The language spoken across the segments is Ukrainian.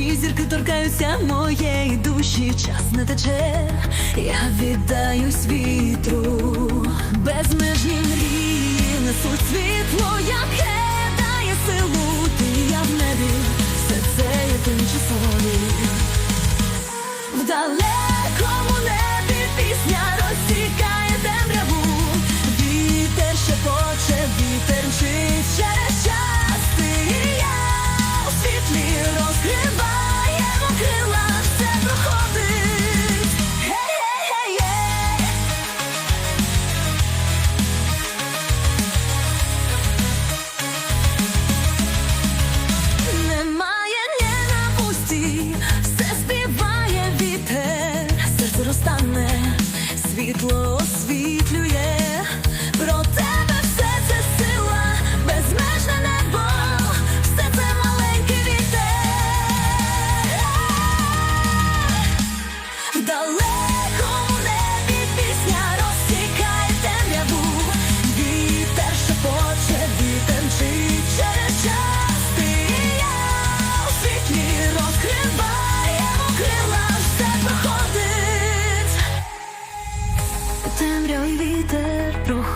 зірки торкаються моєї душі, час не тече, я віддаюсь вітру, безмежні мрії несуть світло, яке дає силу, ти я в небі, все це є тимчасові. В світло освітлює,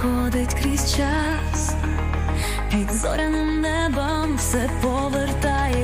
проходить крізь час. Під зоряним небом все повертається